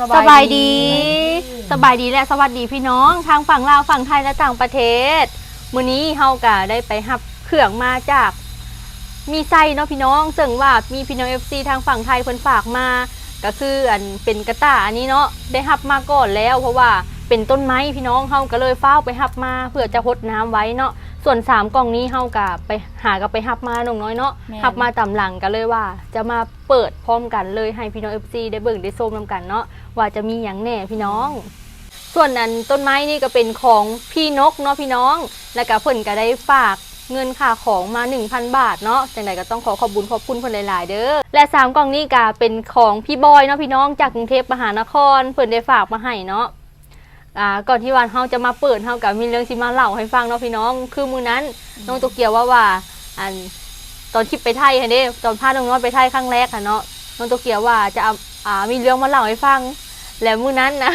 สบายดี สบายดีและสวัสดีพี่น้องทางฝั่งลาวฝั่งไทยและต่างประเทศมื้อนี้เฮากะได้ไปรับเครื่องมาจาก มีไส้เนาะพี่น้องซึ่งว่ามีพี่น้อง FC ทางฝั่งไทยเพิ่นฝากมาก็คืออันเป็นกระต่ายอันนี้เนาะได้รับมาก่อนแล้ว เพราะว่าเป็นต้นไม้พี่น้องเฮาก็เลยเฝ้าวไปรับมาเพื่อจะหดน้ำไว้เนาะ ส่วนสามกล่องนี้เฮากะไปหาก็ไปรับมาน้องน้อยเนาะแม่นรับมาตำหลังกันเลยว่า จะมาเปิดพร้อมกันเลยให้พี่น้อง FC ได้เบิ่งได้ชมนํกันเนาะว่าจะมีหยังแหน่พี่น้อง ส่วนอันต้นไม้นี่ก็เป็นของพี่นกเนาะพี่น้อง แล้วก็เพิ่นก็ได้ฝากเงินค่าของมา 1,000 บาทเนาะจังใดก็ต้องขอขอบคุญขอบคุณเพิ่นหลายๆ เด้อ และสามกล่องนี้ก็เป็นของพี่บอยเนาะพี่น้องจากกรุงเทพมหานครเพิ่นได้ฝากมาให้เนาะ อ่าก่อนที่วันเฮาจะมาเปิดเฮาก็มีเรื่องสิมาเล่าให้ฟังเนาะพี่น้อง คือมื้อนั้นน้องโตเกียวว่าว่าอันตอนคลิปไปไทยค่ะเด้ตอนพาน้องน้อยไปไทยครั้งแรกค่ะเนาะน้องโตเกียวว่าจะเอาอ่ามีเรื่องมาเล่าให้ฟัง แล้วมื้อนั้นนะ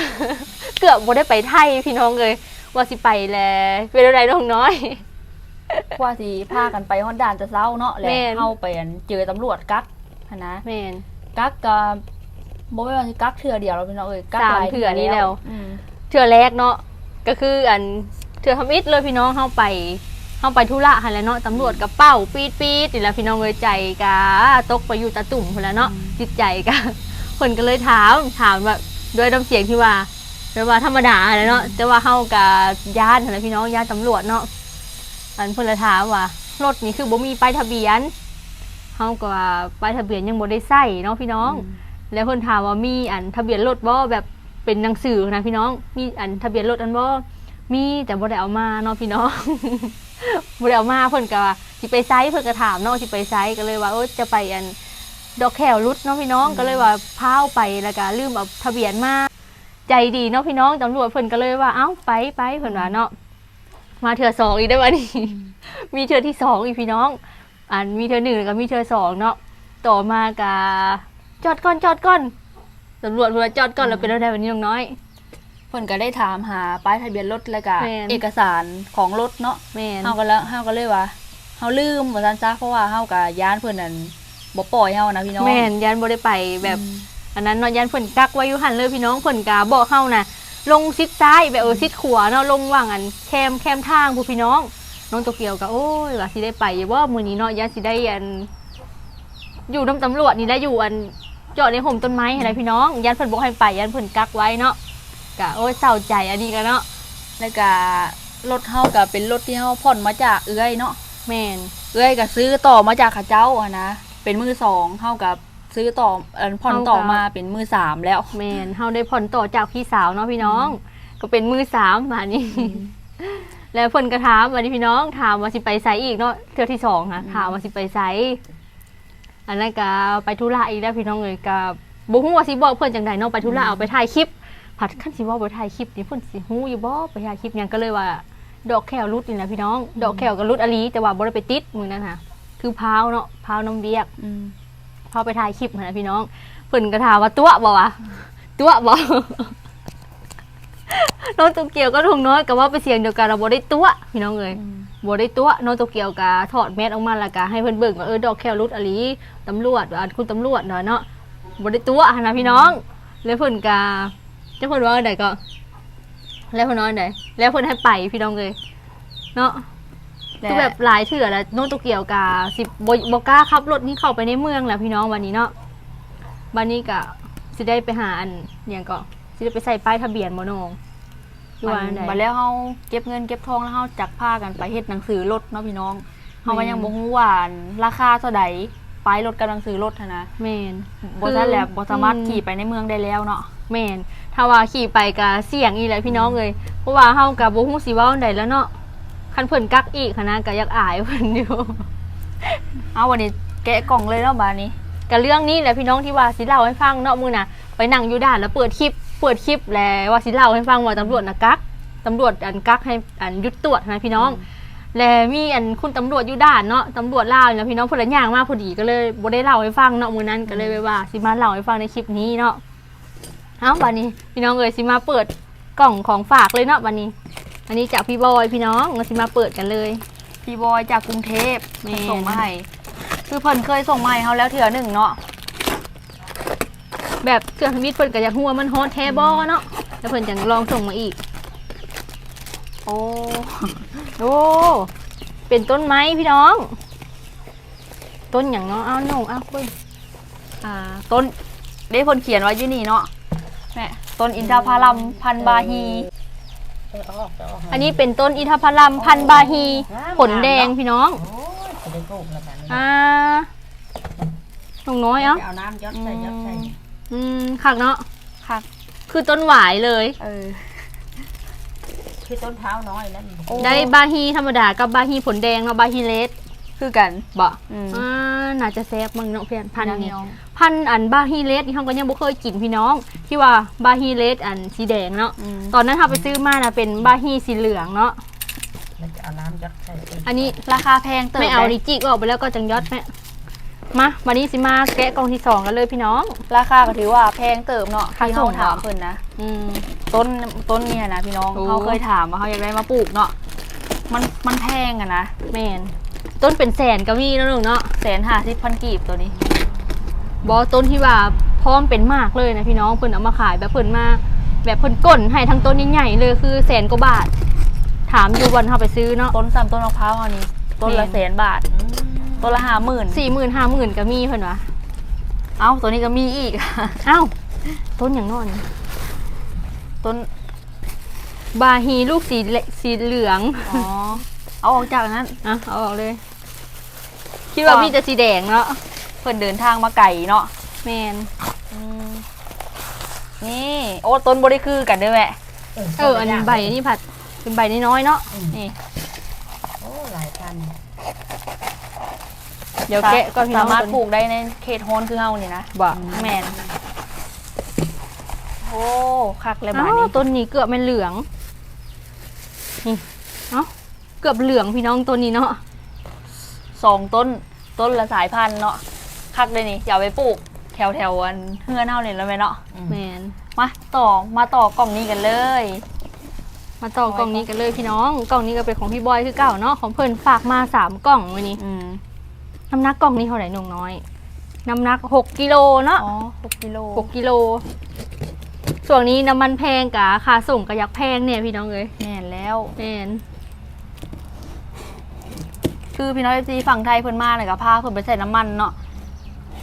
เกือบบ่ได้ไปไทยพี่น้องเลยว่าสิไปแล้วเป็นอะไรน้องน้อยว่าสิพากันไปฮอนดานจะเศร้าเนาะแล้วแม่นเข้าไปอันเจอตำรวจกักหั้นนะแม่นกักก็บ่แม่นว่าสิกักเทื่อเดียวเราพี่น้องเอ้ยกักสามหลายเทื่อนี้แล้วอืม เทื่อแรกเนาะก็คืออันเทื่อทำอิฐเลยพี่น้องเข้าไปเข้าไปธุระหันแหล้วเนาะตำรวจกับเป้าปีดปีดนี่แหละพี่น้องเลยใจกะตกไปอยู่ตะตุ่มพุ่นแหล้วเนาะจิตใจกะคนก็เลยถามถามแบบด้วยน้ำเสียงที่ว่าแบบว่าธรรมดาแหล้วเนาะแต่ว่าเฮากับญาติหั้นแหละพี่น้องญาติตำรวจเนาะอันเพิ่นเลยถามว่ารถนี่คือบ่มีป้ายทะเบียนเฮาก็ว่าป้ายทะเบียนยังบ่ได้ใส่เนาะพี่น้อง แล้วเพิ่นถามว่ามีอันทะเบียนรถบ่แบบ เป็นหนังสือนะพี่น้อง มีอันทะเบียนรถอันบ่มีแต่บ่ได้เอามาเนาะพี่น้องบ่ได้เอามาเพิ่นก็ว่าสิไปไซส์เพิ่นก็ถามเนาะสิไปไซส์ก็เลยว่าเออจะไปอันดอกแขวรุดเนาะพี่น้องก็เลยว่าพาเอาไปแล้วก็ลืมเอาทะเบียนมาใจดีเนาะพี่น้องตำรวจเพิ่นก็เลยว่าเอ้าไปไปเพิ่นว่าเนาะมาเทื่อสองอีกได้อวะนี่มีเทื่อที่สองอีกพี่น้องอันมีเทื่อหนึ่งแล้วก็มีเทื่อสองเนาะต่อมากะจอดก่อนจอดก่อน ตำรวจเวลาจอดก่อนเราเป็นอะไรแบบนี้น้องน้อย เพิ่นก็ได้ถามหาป้ายทะเบียนรถแล้วก็แม่น เอกสารของรถเนาะแม่นเฮาก็แล้วเฮาก็เลยว่าเฮาลืมว่าซั่นซะเพราะว่าเฮาก็ย้านเพิ่นนั่นบ่ปล่อยเฮานะพี่น้องแม่นยันบ่ได้ไปแบบอันนั้นเนาะยันฝนกักไว้อยู่หันเลยพี่น้องฝนกาบอกเข้านะลงซิดซ้ายแบบเออซิดขวาเนาะลงว่างอันแคมแคมทางผู้พี่น้อง น้องโตเกียวก็โอ้ยว่าสิได้ไปว่ามื้อนี้เนาะยันสิได้อัน อยู่น้ำตำรวจนี่ได้อยู่อัน เจาะในห่มต้นไม้อะไรพี่น้องยันเพิ่นบอกให้ไปยันเพิ่นกักไว้เนาะก็โอ้ยเศร้าใจอันนี้กันเนาะแล้วก็รถเฮาก็เป็นรถที่เฮาผ่อนมาจากเอื้อยเนาะแม่นเอ้ยก็ซื้อต่อมาจากเข้าเจ้าอะนะเป็นมือสองเท่ากับซื้อต่อเอ่อผ่อนต่อมาเป็นมือสามแล้วแมนเฮาได้ผ่อนต่อจากพี่สาวเนาะพี่น้อง ก็เป็นมือสามมานี่แล้วเพิ่นก็ถามวันนี้พี่น้องถามว่าสิไปไสอีกเนาะเทื่อที่สองค่ะถามว่าสิไปไส อันนั้นก็ไปธุระอีกแล้วพี่น้องเลยก็บ่ฮู้ว่าสิบอกเพิ่นจังไดเนาะไปธุระเอาไปถ่ายคลิป ผัดคันสิเว่าไปถ่ายคลิปนี่เพิ่นสิฮู้อยู่บ่ไปถ่ายคลิปหยังก็เลยว่า ดอกแขวรุดนี่แหละพี่น้อง ดอกแขวก็รุดอลีแต่ว่าบ่ได้ไปติดมื้อนั้นค่ะคือพร้าวเนาะพร้าวน้ำเบียกพอไปถ่ายคลิปมานะพี่น้องเพิ่นก็ถามว่าตัวบ่วะตัวบ่น้องตัวเกียวก็ทงน้อยกับว่าไปเสียงเดียวกันเราบ่ได้ตัวพี่น้องเลย บ่ได้ตัวน้องตัวเกียวก็ถอดแมสออกมาแล้วก็ให้เพิ่นเบิ่งว่าเออดอกแคลรุดอหลีตำรวจว่าคุณตำรวจเนาะเนาะบ่ได้ตัวหั้นนะพี่น้อง แล้วเพิ่นก็จะเพิ่นว่าไดก็ แล้วเพิ่นว่าไดแล้วเพิ่นให้ไปพี่น้องเลยเนาะคือแบบหลายเถื่อแล้วโน้ตโตเกียวกาสิบบอกล้าขับรถนี่เข้าไปในเมืองแล้วพี่น้องวันนี้เนาะวันนี้ก็สิได้ไปหาอันอย่างก็สิได้ไปใส่ป้ายทะเบียนโมนอง อยู่ว่าอันใด บัดแล้วเฮาเก็บเงินเก็บทองแล้วเฮาจักพากันไปเฮ็ดหนังสือรถเนาะพี่น้องเฮาก็ยังบ่ฮู้ว่าราคาเท่าใดป้ายรถกับหนังสือรถหั้นนะแมน บ่ทันแล้วบ่สามารถอืมขี่ไปในเมืองได้แล้วเนาะ แมนถ้าว่าขี่ไปกะเสี่ยงอีแหละพี่น้องเลยเพราะว่าเฮากับบ่ฮู้สิเว้าอันใดแล้วเนาะคันเพิ่นกักอีกหั้นนะก็อยากอายเพิ่นอยู่ เอาวันนี้แกะกล่องเลยเนาะบาดนี้กับเรื่องนี้แหละพี่น้องที่ว่าสิเล่าให้ฟังเนาะมือน่ะไปนั่งอยู่ด่านแล้วเปิดคลิป เปิดคลิปแล้วว่าสิเล่าให้ฟังว่าตำรวจนะกักตำรวจอันกักให้อันหยุดตรวจนะพี่น้อง และมีอันคุณตำรวจอยู่ด่านเนาะตำรวจลาวนะพี่น้องเพนละอย่างมากพอดีก็เลยบ่ได้เล่าให้ฟังเนาะมือนั้นก็เลยไปว่าสิมาเล่าให้ฟังในคลิปนี้เนาะเอ้าวันนี้ พี่น้องเอ้ยสิมาเปิดกล่องของฝากเลยเนาะวันนี้ อันนี้จากพี่บอยพี่น้องเราสิมาเปิดกันเลย พี่บอยจากกรุงเทพแม่น ส่งมาให้คือเพิ่นเคยส่งมาให้เฮาแล้วเทื่อหนึงเนาะ แบบเครื่องทมิดเพิ่นก็อยากหัวามันฮอตแท้บ่เนาะแล้วเพิ่นจังลองส่งมาอีก โอ้โอ้เป็นต้นไม้พี่น้อง ต้นอย่างเนาะเอาหนูเอาเพิ่นอ่า ต้นได้เพิ่นเขียนไว้อยู่นี่เนาะแม่ต้นอินทผลัมพันธุ์บาฮีจะออกจะออกอันนี้เป็นต้นอินทผลัมพันธุ์บาฮี ผลแดงพี่น้องโอ้ยจะได้ปลูกแล้วกันอ่าหนูน้อยเอ้าเอาน้ำยอดใส่ยอดใส่ อืมคักเนาะค่ะคือต้นหวายเลย เออ คือต้นเท้าน้อยนั่นโอ้ ได้บาฮีธรรมดากับบาฮีผลแดงเนาะบาฮีเลสคือกัน บ่อืม อ่าน่าจะแซ่บมึงเนาะเพื่อนพันธุ์นี้องพันธุ์อันบาฮีเลสที่เขาก็ยังบ่เคยกินพี่น้อง ที่ว่าบาฮีเลสอันสีแดงเนาะอืมตอนนั้นเราไปซื้อมานะเป็นบาฮีสีเหลืองเนาะแล้วจะเอาน้ำยอดใส่ไปอันนี้ราคาแพงเติบไม่เอาลยดิจิกออกไปแล้วก็จังยอดแม่ มาวันนี้สิมาแกะกล่องที่สองกันเลยพี่น้อง ราคาก็ถือว่าแพงเติบเนาะค่าที่ส่เขางถามเหรอเพิ่นนะ อืม ต้นต้นเนี่ยนะพี่น้องโอ้ เขาเคยถามว่าเขาอยากได้มาปลูกเนาะมันมันแพงอะนะแมนต้นเป็นแสนก็มีแล้วลูกเนาะแสนห้าสิบพันกีบตัวนี้ บอต้นที่ว่าพร้อมเป็นมากเลยนะพี่น้องเพิ่นเอามาขายแบบเพิ่นมาแบบเพิ่นก้นให้ทั้งต้นใหญ่ๆเลยคือแสนกว่าบาท ถามอยู่วันเขาไปซื้อเนาะ ต้นสามต้นมะพร้าวเขานี่ต้นละแพงแสนบาทอืม ต้นละห้าหมื่นสี่หมื่นห้าหมื่นก็มีเพิ่นวะเอ้าตัวนี้ก็มีอีก เอ้าต้นอย่างนอนต้นบาฮีลูกสีเหลสีเหลืองอ๋อเอาออกจากนั้นอะเอาออกเลย คิดว่ามีแต่สีแดงเนาะเพิ่นเดินทางมาไก่เนาะแมนอืมนี่โอ้ต้นบริคือกันเด้วยแม่เอออันใบนี่ผัดเป็นใบน้อยๆเนาะนี่โอ้หลายพัน เดี๋ยวแกะก็พี่น้สาองมารถปลูกได้ในเขตโฮนคือเฮานี่นะบ่แมนโอ้คักเลยอ้าบาดนี้วต้นนี้เกือบเป็นเหลือง นี่ เอ้า เกือบเหลืองพี่น้องต้นนี้เนาะ สองต้นต้นละสายพันธุ์เนาะคักเลยนี่อย่าเอาไปปลูกแถวแถวๆอันเฮือนเฮาเนี่ยแล้วไหมเนาะแมน มาต่อมาต่อกล่องนี้กันเลย มาต่อกล่องนี้กันเลยพี่น้อง กล่องนี้ก็เป็นของพี่บอยคือเก่าเนาะ ของเพิ่นฝากมาสามกล่องวันนี้ อืม น้ำหนักกล่องนี้เท่าไหร่นงน้อย น้ำหนักหกกิโลเนาะอ๋อหกกิโลหกกิโลส่วนนี้น้ำมันแพงกะค่าส่งก็อยักแพงเนี่ยพี่น้องเอ้ยแม่นแล้วแมนคือพี่น้อยซีฝั่งไทยเพิ่นมาเลยกับพาเพิ่นไปใส่น้ำมันเนาะ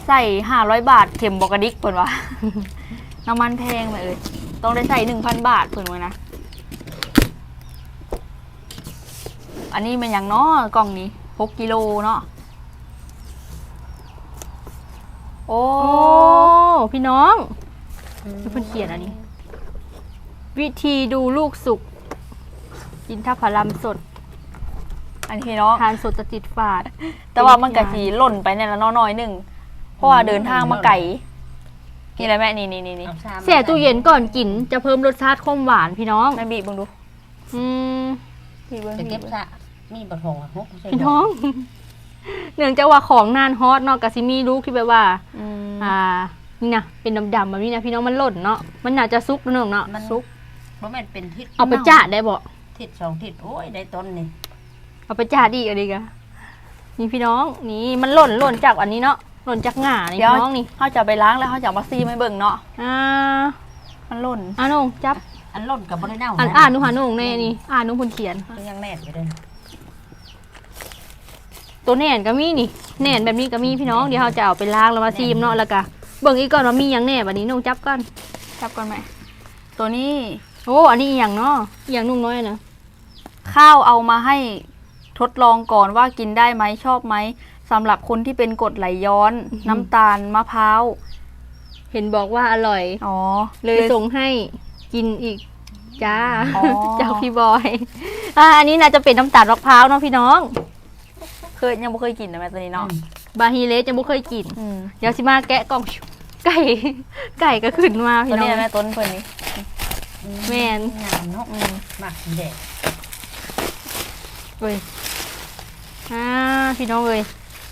ใส่ห้าร้อยบาทเข็มบอกกระดิกเพิ่นว่าน้ำมันแพงไหมเอ่ยต้องได้ใส่หนึ่งพันบาทเพิ่นว่านะอันนี้เป็นอย่างเนาะกล่องนี้หกกิโลเนาะ โอ้โอ้พี่น้องแล้วเพิ่นเขียนอันนี้ วิธีดูลูกสุก กินทับพลัมสด อันนี้เนาะทานสดจะติดฝาด แต่ว่ามันกะสีหล่นไปเนี่ยละเนาะน้อยหนึ่งเพราะว่าเดินทางมาไกลนี่อะไรแม่นี่นี่นี่นี่เอาชามแช่ตู้เย็นก่อนกินจะเพิ่มรสชาติข้มหวานพี่น้อง แม่บีบเบิ่งดูอืมบีบเบิ่งจะบีเก็บบเบิ่งซะมีบะทงอะฮกใส่พี่น้อง เนื่องจากว่าของนานฮอตเนาะกะซิมีลูกที่แบบว่า อืม อ่า นี่นะเป็นดำๆแบบนี้นะพี่น้องมันหล่นเนาะ มันน่าจะซุกเนาะเนาะมัน ซุกบ่แม่นเป็นทิศเอาไปจ่าได้บ่ ทิศสองทิศโอ้ยได้ต้นนี่เอาไปจ่าดีกอะไรกันนี่พี่น้อง นี่มันหล่นหล่นจากอันนี้เนาะ หล่นจากหง่านี่เดี๋ยวพี่น้องนี่ เขาจะไปล้างแล้วเขาจะเอามาซีไม่เบิ่งเนาะ อ่ามันหล่น อ่านงจับ อันล่นกับบ่ได้เน่าอ่านอ่านหนูหานงแน่นี่ อ่านหนูคนเขียนคือยังแน่นอยู่เลย ตัวแหน่นก็มีนี่แหน่นแบบนี้ก็มีพี่น้องเดี๋ยวเราจะเอาไปล้างแล้วมาซีมเนาะแล้วก็เบิ่งอีกก่อนว่ามีหยังแหน่บัดนี้น้องจับก่อนจับก่อนไหม ตัวนี้โอ้อันนี้อีหยังเนาะอีหยังนุ่งน้อยนะข้าวเอามาให้ทดลองก่อนว่ากินได้ไหมชอบไหมสำหรับคนที่เป็นกรดไหลย้อน น้ำตาลมะพร้าวเห็นบอกว่าอร่อย อ๋อ เลยส่งให้กินอีกจ้าอ๋อจากพี่บอยอ่าอันนี้น่าจะเป็นน้ำตาลมะพร้าวเนาะพี่น้อง เคยยังไม่เคยกินนะแม่ตัวนี้เนาะบาฮีเลสยังไม่เคยกินอืมเดี๋ยวสิมาแกะกล่องไก่ไก่ก็ขึ้นมาตัพี่วน้อนี้งนะแม่ต้นเพิ่นนี้แม่นงามเนาะอืมหมักสีแดงเว้ยอ่าพี่น้องเลย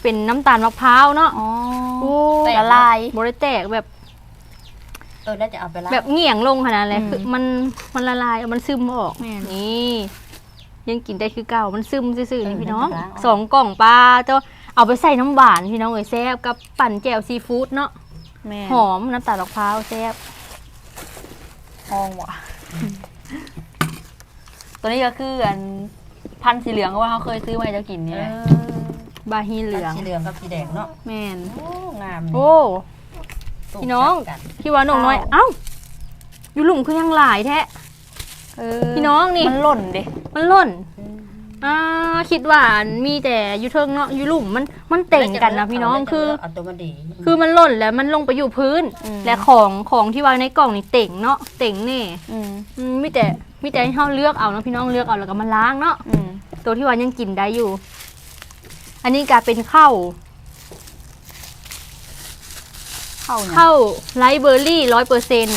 เป็นน้ำตาลมะพร้าวเนาะอ๋อโอ้ละลายบริแตกแบบ เออแล้วจะเอาไปล้าง แบบเหงี่ยงลงขนาดเลยอืมคือมันมันละลายมันซึมออกแม่น นี่ ยังกินได้คือเก่ามันซึมซื่อๆนี่พี่น้องสองกล่องปลาเจ้าเอาไปใส่น้ำหวานพี่น้องเอ้ยแซ่บกับปั่นแจ่วซีฟู้ดเนาะแม่หอมน้ำตาลมะพร้าวแซ่บหองว่ะตัวนี้ก็คืออันพันธุ์สีเหลืองก็ว่าเขาเคยซื้อมาให้เจ้ากินนี่แหละบาฮีเหลืองสีเหลืองกับสีแดงเนาะแม่นโอ้งามโอ้ตู้พี่น้องกันพี่ว่าน้องน้อยเอ้าอยู่หลุมคือยังหลายแท้ เออพี่น้องนี่ มันหล่นเด้มันหล่น อ่า คิดว่ามีแต่อยู่เทิงเนาะอยู่หลุมมัน มันเต่งกันนะพี่น้อง คือเอาตัวมันดีคือมันหล่นแล้วมันลงไปอยู่พื้น และของของที่วางในกล่องนี่เต่งเนาะ เต่งแน่อืมอืมมีแต่ มีแต่ให้เฮาเลือกเอาเนาะพี่น้องเลือกเอาแล้วก็มาล้างเนาะ อืมตัวที่ว่ายังกินได้อยู่ อันนี้ก็เป็นข้าวเข้าเนี่ยข้าวไรเบอร์รี่ร้อยเปอร์เซ็น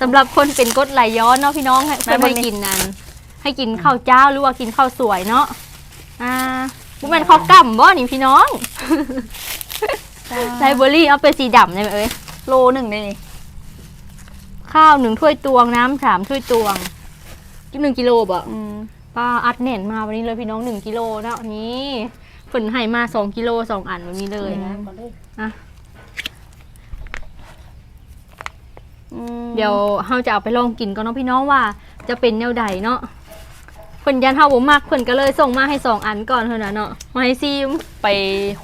สำหรับคนเป็นกรดไหลย้อนเนาะพี่น้องให้แม่เพื่อวันให้นี้กินนั้น ให้กินข้าวเจ้าหรือว่ากินข้าวสวยเนาะอ่าบุแมนข้าวกล้ำบ่นี่พี่น้องไรเบอร์รี่เอาเป็นสีดำเลยเอ้ยโลหนึ่งเลยนี่ข้าวหนึ่งถ้วยตวงน้ำสามถ้วยตวงหนึ่งกิโลบ่อืมป้าอัดแน่นมาวันนี้เลยพี่น้องหนึ่งกิโลเนาะนี่ฝนให้มาสองกิโลสองอันวันนี้เลยนะก่อนเลย อืมเดี๋ยวเฮาจะเอาไปลองกินก่อนเนาะพี่น้องว่า จะเป็นแนวใดเนาะเพิ่นยันเฮาบ่มักเพิ่นก็เลยส่งมาให้สองอันก่อนเท่านั้นเนาะมาให้ซิมไป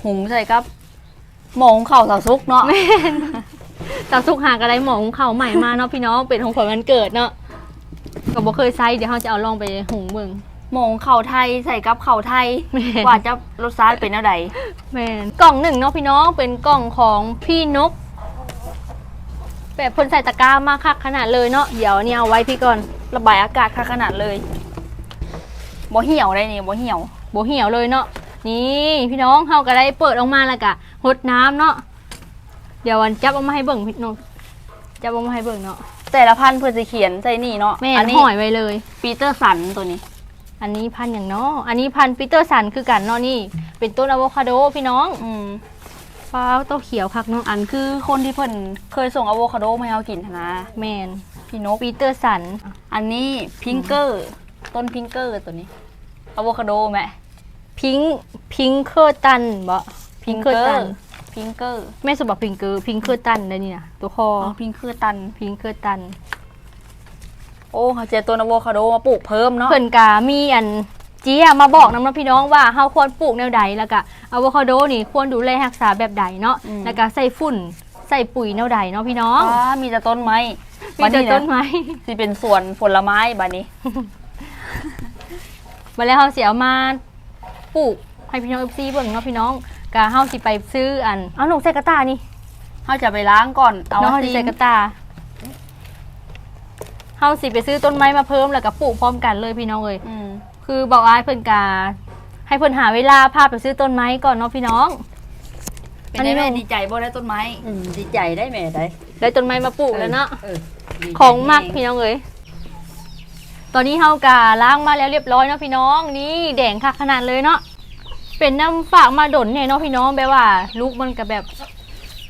หุงใส่กับหมองเข่าวสาวซุกเนาะตามสุกหากอะไรหมอของเขาวใหม่มาเนาะพี่น้องเป็นของขวัญวันเกิดเนาะก็บ่เคยใช้เดี๋ยวเฮาจะเอาลองไปหุงเบิ่ง หมองเข่าวไทยใส่กับเข่าวไทยแม่นว่าจะรสชาติเป็นแนวใดแม่นกล่องหนึ่งเนาะพี่น้องเป็นกล่องของพี่นก แบบเพิ่นใส่ตะกร้ามากคักขนาดเลยเนาะเดี๋ยวอันนี่เอาไว้พี่ก่อนระบายอากาศค่ะขนาดเลยบ่เหี่ยวได้นี่บ่เหี่ยวโบเหี่ยวเลยเนาะนี่พี่น้องเฮาก็ได้เปิดออกมาแล้วก็หดน้ำเนาะเดี๋ยววันจับเอามาให้เบิ่งพี่น้องจับเอามาให้เบิ่งเนาะแต่ละพันธุ์เพื่อจะเขียนใส่นี่เนาะแม่อันนี้หอยไว้เลยปีเตอร์สันตัวนี้ อันนี้พันธุ์อย่างเนาะอันนี้พันธุ์ปีเตอร์สันคือกันเนาะนี่ เป็นต้นอะโวคาโดพี่น้องอืม ฟ้าเต้าเขียวคักเนาะอันคือคนที่เพิ่นเคยส่งอะโวคาโดมาให้เรากินหั้นนะแมนพี่นกปีเตอร์สัน อันนี้พิงเกอร์ต้นพิงเกอร์ตัวนี้อะโวคาโดไหมพิงพิงเคอร์ตันบ่พิงเคอร์ตันพิงเกอร์แม่สบอกพิงเกอร์พิงเคอร์ตันได้นี่นะตัวคออ๋อพิงเกอร์ตัน พิงเคอร์ตัน โอ้เขาเจอต้นอะโวคาโดมาปลูกเพิ่มเนาะเพิ่นกามีอัน เจียมาบอกนำเนาะพี่น้องว่าเฮาควรปลูกแนวใดแล้วก็อะโวคาโดนี่ควรดูแลรักษาแบบใดเนาะแล้วก็ใส่ฝุ่นใส่ปุ๋ยแนวใดเนาะพี่น้องอ๋อมีแต่ต้นไม้มีแต่ต้นไม้ที่เป็นสวนผลไม้บานี้บัดแล้วเฮาสิเอามาปลูกให้พี่น้อง FC เบิ่งเนาะพี่น้องกะเฮาสิไปซื้ออันเอาหนงใส่กระตานี่เขาจะไปล้างก่อนเอาน้องเฮาสิซีใส่กระตาเฮาสิไปซื้อต้นไม้มาเพิ่มแล้วก็ปลูกพร้อมกันเลยพี่น้องเอ้ยอืม คือบอกว่าให้เพิ่นกาให้เพิ่นหาเวลาพาไปซื้อต้นไม้ก่อนเนาะพี่น้อง เป็นอันนี้ไงแม่น้องดีใจบ่ได้ต้นไม้อืมดีใจได้แม่ได้ได้ต้นไม้มาปลูกแล้วเนาะออดีใจของมากพี่น้องเอ้ยตอนนี้เฮากาล้างมาแล้วเรียบร้อยเนาะพี่น้องนี่แดงค่ะขนาดเลยเนาะเป็นน้ำฝากมาดนเนี่ยเนาะพี่น้องแบบว่าลูกมันก็แบบ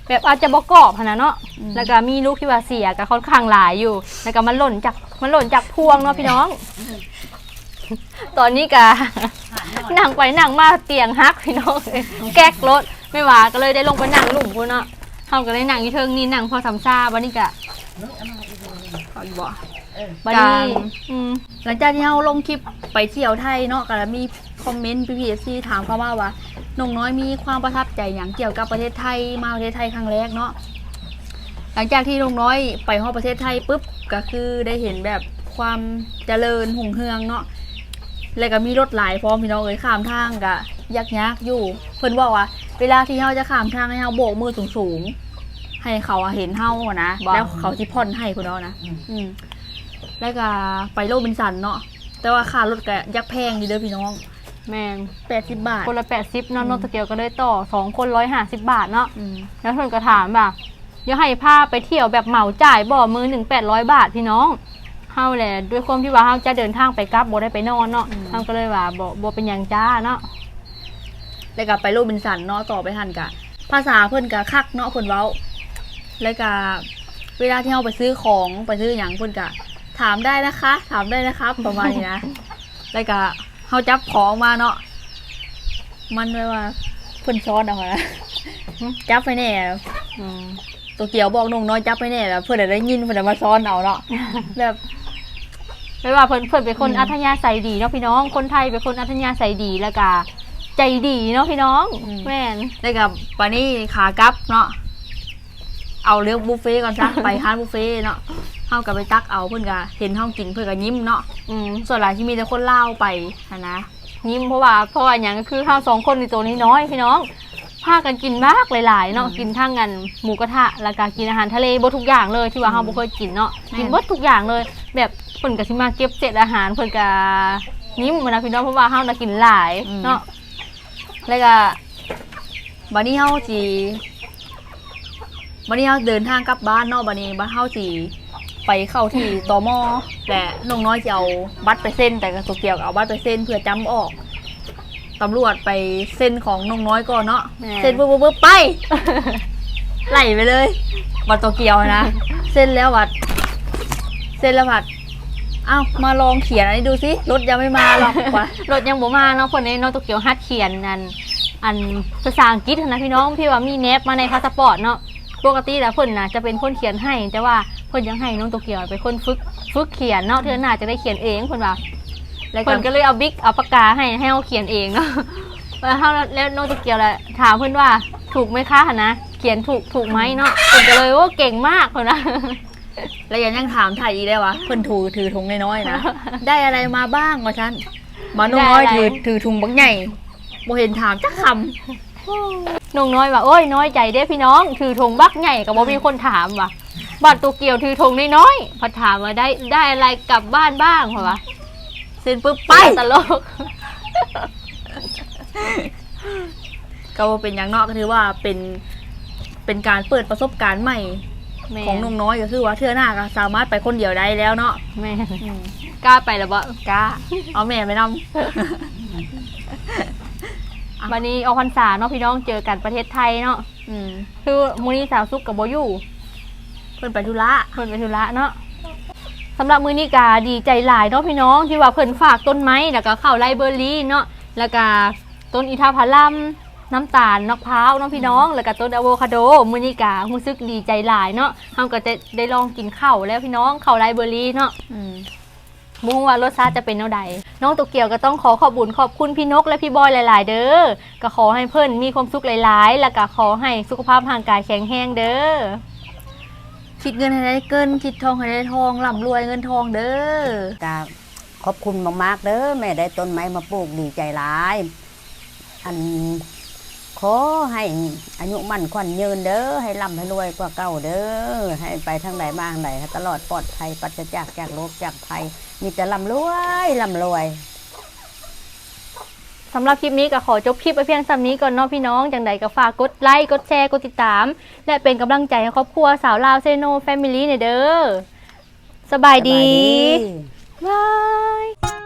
แบบอาจจะบกรอบขนาดเนาะแล้วก็มีลูกที่ว่าเสียก็ค่อนข้างหลายอยู่ แล้วก็มันหล่นจากมันหล่นจากพวงเนาะพี่น้อง ตอนนี้กะนั่งไปนั่งมาเตียงฮักพี่น้องเอ้ยแก๊กรถไม่ว่าก็เลยได้ลงไปนั่งหลุมพูนเนาะเฮาก็เลยนั่งอยู่เทิงนี่นั่งพอสำซาบันนี้กะเขาอีกบ่เออบันนี้การอืมหลังจากที่เราลงคลิปไปเที่ยวไทยเนาะก็มีคอมเมนต์พี่พีเอฟซีถามเข้ามาว่าน้องน้อยมีความประทับใจอย่างเกี่ยวกับประเทศไทยมาประเทศไทยครั้งแรกเนาะหลังจากที่น้องน้อยไปฮอดประเทศไทยปุ๊บก็คือได้เห็นแบบความเจริญหุ่งเฮืองเนาะ แล้วก็มีรถหลายพร้อมพี่น้องเอ้ยข้ามทางก็ยักยักอยู่ เพิ่นบอกว่า เวลาที่เฮาจะข้ามทางให้เฮาโบกมือสูงๆให้เขาอะเห็นเฮาอะนะแล้วเขาสิพ่อนให้พุ่นเนาะนะอืมอืมแล้วก็ไปโรบินสันเนาะแต่ว่าค่ารถก็ยักแพงอยู่เด้อพี่น้องแมนแปดสิบบาทคนละแปดสิบเนาะนอตเกียวก็เลยต่อสองคนร้อยห้าสิบบาทเนาะอืมแล้วเพิ่นก็ถามว่าอยากให้พาไปเที่ยวแบบเหมาจ่ายบ่มือหนึ่งแปดร้อยบาทพี่น้อง เฮาแหละด้วยความที่ว่าเฮาจะเดินทางไปกลับบ่ได้ไปนอนเนาะเฮาก็เลยว่าบ่บ่เป็นหยังจ้าเนาะแล้วก็ไปโรบินสันเนาะต่อไปทันกะ ภาษาเพิ่นก็คักเนาะเพิ่นเว้า แล้วก็เวลาที่เราไปซื้อของไปซื้อหยังเพิ่นก็ถามได้นะคะ ถามได้นะครับ ประมาณนี้นะ แล้วก็เฮาจับของมาเนาะมันไว้ว่าเพิ่นซ้อนเอานะ จับไปแน่อืมตัวเกียวบอกน้องน้อยจับไปแน่แล้วเพื่อนได้ยินเพื่อนมาซ้อนเอาเนาะ แบบ ไม่ว่าเพิ่นเพิ่นเป็นคนอืมอัธยาศัยดีเนาะพี่น้อง คนไทยเป็นคนอัธยาศัยดีแล้วก็ใจดีเนาะพี่น้องแม่นได้กับปานี่ขากลับเนาะเอาเลือกบุฟเฟ่ต์ก่อนซะ ไปร้านบุฟเฟ่ต์เนาะเฮากับไปตักเอาเพื่อนก็เห็นเฮากินเพื่อนก็ยิ้มเนาะอืมส่วนหลายที่มีแต่คนเล่าวไปหั้นนะยิ้มเพราะว่าเพราะว่าอย่างก็คือข้าวสองคนในตัวนี้น้อยพี่น้องพากันกินมากหลายๆเนาะอืมกินทั้งกันหมูกระทะแล้วก็กินอาหารทะเลบดทุกอย่างเลยที่ว่าอืมเฮาบ่เคยกินเนาะแม่นกินบดทุกอย่างเลย แบบ เพิ่นก็สิมาเก็บเศษอาหารเพิ่นก็ยิ้มมานะพี่น้องเพราะว่าเฮาน่ะกินหลายเนาะแล้วก็บัดนี้เฮาสิบัดนี้เฮาเดินทางกลับบ้านเนาะบัดนี้บ้านเฮาสิไปเข้าที่ตมและน้องน้อยจะเอาบัตรไปเซ็นแต่กับตัวเกียวก็เอาบัตรไปเซ็นเพื่อจำออกตำรวจไปเซ็นของน้องน้อยก่อนเนาะแม่ เซ็นปุ๊บปุ๊บปุ๊บไป ไหลไปเลย บัตรตัวเกียวนะเซ็นแล้วบัตรเซ็นแล้วบัตร เอามาลองเขียนอันนี้ดูสิรถยังไม่มาหรอกวะรถยังบ่มาเนาะเพิ่นในน้องตวเกียวฮัดเขียนอันอันภาษาอังกฤษนะพี่น้องที่ว่ามีแนบมาในพาสปอร์ตเนาะปกติแล้วเพิ่นน่ะจะเป็นคนเขียนให้ แต่ว่าเพิ่นยังให้น้องตวเกียวเป็นคนฝึกฝึกเขียนเนาะเทื่อหน้าจะได้เขียนเองเพิ่นว่าแล้วก็เพิ่นก็เลยเอาบิ๊กเอาปากกาให้ให้เราเขียนเองเนาะแล้วเาแล้วน้องตวเกียวแหละถามเพิ่นว่าถูกไหมคะหั่นนะเขียนถูกถูกไหมเนาะเพิ่นก็เลยว่าเก่งมากเพิ่นนะ แล้วยังยังถามถ่ายอีกได้วะ เพิ่นถือถือถุงน้อยๆนะ ได้อะไรมาบ้างวะฉันมาน้องน้อยได้อะไร ถือถือถุงบักใหญ่บ่เห็นถามจักคน้องน้อยว่าโอ้ยน้อยใจเด้พี่น้อง ถือธงบักใหญ่ก็บ่มีคนถามว่ะบัตรตัวเกียวถือธงน้อยๆพอถามว่าได้ได้อะไรกลับบ้านบ้างเหรอวะำเซ็นปุ๊บไปตลกก็ว่าเป็นอย่างนอกก็ถือว่าเป็นเป็นการเปิดประสบการณ์ใหม่ แม่ของน้องน้อยก็คือว่าเทื่อหน้าก็สามารถไปคนเดียวได้แล้วเนาะแม่กล้าไปแล้วบ่กล้า เอาแม่ไปนำวันนี้ออกพรรษาเนาะพี่น้องเจอกันประเทศไทยเนาะอืมคือมื้อนี้สาวซุกกับโบอยู่ เพิ่นไปธุระเพิ่นไปธุระเนาะสำหรับมื้อนี้กาดีใจหลายเนาะพี่น้องที่ว่าเพิ่นฝากต้นไม้แล้วก็ข้าวไรเบอร์รี่เนาะแล้วก็ต้นอินทผลัม น้ำตาลมะพร้าวเนาะพี่น้อง แล้วก็ต้นอะโวคาโดมื้อนี้การู้สึกดีใจหลายเนาะเฮาก็จะได้ลองกินข้าวแล้วพี่น้องข้าวไรเบอร์รี่เนาะอืมบุ้งว่ารสชาติจะเป็นแนวใด น้องตัวเกียวก็ต้องขอขอบบุญขอบคุณพี่นกและพี่บอยหลาย ๆ เด้อ ก็ขอให้เพื่อนมีความสุขหลาย ๆ แล้วก็ขอให้สุขภาพร่างกายแข็งแรงเด้อ คิดเงินให้ได้เกิน คิดทองให้ได้ทองร่ำรวยเงินทองเด้อกาขอบคุณมากๆเด้อแม่ได้ต้นไม้มาปลูกดีใจหลาย อัน ขอให้อายุมั่นขวัญยืนเด้อให้ร่ำให้รวยกว่าเก่าเด้อให้ไปทางใดมาทางใดให้ตลอดปลอดภัยปราศจากจากโรคจากภัย มีแต่ร่ำรวยร่ำรวยสำหรับคลิปนี้ก็ขอจบคลิปไปเพียงสำนี้ก่อนเนาะพี่น้องจังใดก็ฝากกดไลค์กดแชร์กดติดตาม และเป็นกำลังใจให้ครอบครัวสาวลาวเซโนแฟมิลี่เนี่ยเด้อสบายดีสบายดีบาย